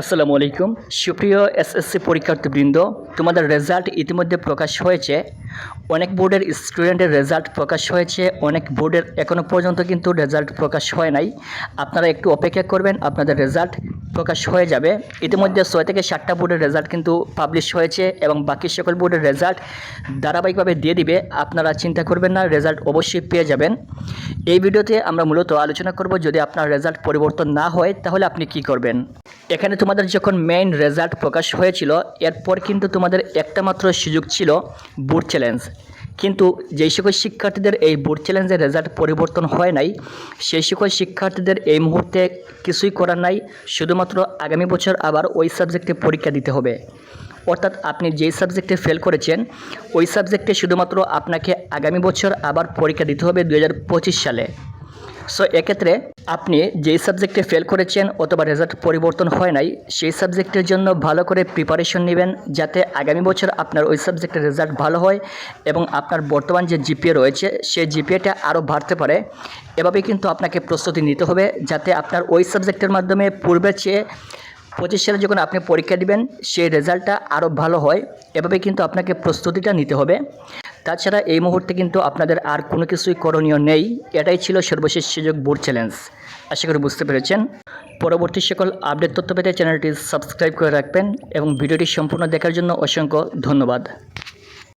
আসসালামু আলাইকুম। সুপ্রিয় এসএসসি পরীক্ষার্থীবৃন্দ তোমাদের রেজাল্ট ইতিমধ্যে প্রকাশ হয়েছে। অনেক বোর্ডের স্টুডেন্টের রেজাল্ট প্রকাশ হয়েছে, অনেক বোর্ডের এখনও পর্যন্ত কিন্তু রেজাল্ট প্রকাশ হয় নাই। আপনারা একটু অপেক্ষা করবেন, আপনাদের রেজাল্ট প্রকাশ হয়ে যাবে। ইতিমধ্যে ছয় থেকে সাতটা বোর্ডের রেজাল্ট কিন্তু পাবলিশ হয়েছে এবং বাকি সকল বোর্ডের রেজাল্ট ধারাবাহিকভাবে দিয়ে দিবে। আপনারা চিন্তা করবেন না, রেজাল্ট অবশ্যই পেয়ে যাবেন। এই ভিডিওতে আমরা মূলত আলোচনা করব, যদি আপনার রেজাল্ট পরিবর্তন না হয়, তাহলে আপনি কি করবেন? এখানে তোমাদের যখন মেইন রেজাল্ট প্রকাশ হয়েছিল, এরপর কিন্তু তোমাদের একটা মাত্র সুযোগ ছিল বোর্ড চ্যালেঞ্জ কিন্তু যেই সকল শিক্ষার্থীদের এই বোর্ড চ্যালেঞ্জের রেজাল্ট পরিবর্তন হয় নাই, সেই সকল শিক্ষার্থীদের এই মুহূর্তে কিছুই করার নাই, শুধুমাত্র আগামী বছর আবার ওই সাবজেক্টে পরীক্ষা দিতে হবে। অর্থাৎ আপনি যেই সাবজেক্টে ফেল করেছেন, ওই সাবজেক্টে শুধুমাত্র আপনাকে আগামী বছর আবার পরীক্ষা দিতে হবে দু হাজার পঁচিশ সালে। সো এক্ষেত্রে আপনি যেই সাবজেক্টে ফেল করেছেন অথবা রেজাল্ট পরিবর্তন হয় নাই, সেই সাবজেক্টের জন্য ভালো করে প্রিপারেশন নেবেন যাতে আগামী বছর আপনার ওই সাবজেক্টের রেজাল্ট ভালো হয় এবং আপনার বর্তমান যে জিপিএ রয়েছে, সেই জিপিএটা আরও বাড়তে পারে। এভাবে কিন্তু আপনাকে প্রস্তুতি নিতে হবে যাতে আপনার ওই সাবজেক্টের মাধ্যমে পূর্বের চেয়ে পঁচিশ সালে যখন আপনি পরীক্ষা দিবেন, সেই রেজাল্টটা আরও ভালো হয়। এভাবে কিন্তু আপনাকে প্রস্তুতিটা নিতে হবে। তাছাড়া এই মুহূর্তে কিন্তু আপনাদের আর কোনো কিছুই করণীয় নেই। এটাই ছিল সর্বশেষ সুযোগ বোর্ড চ্যালেঞ্জ। আশা করি বুঝতে পেরেছেন। পরবর্তী সকল আপডেট তথ্য পেতে চ্যানেলটি সাবস্ক্রাইব করে রাখবেন এবং ভিডিওটি সম্পূর্ণ দেখার জন্য অসংখ্য ধন্যবাদ।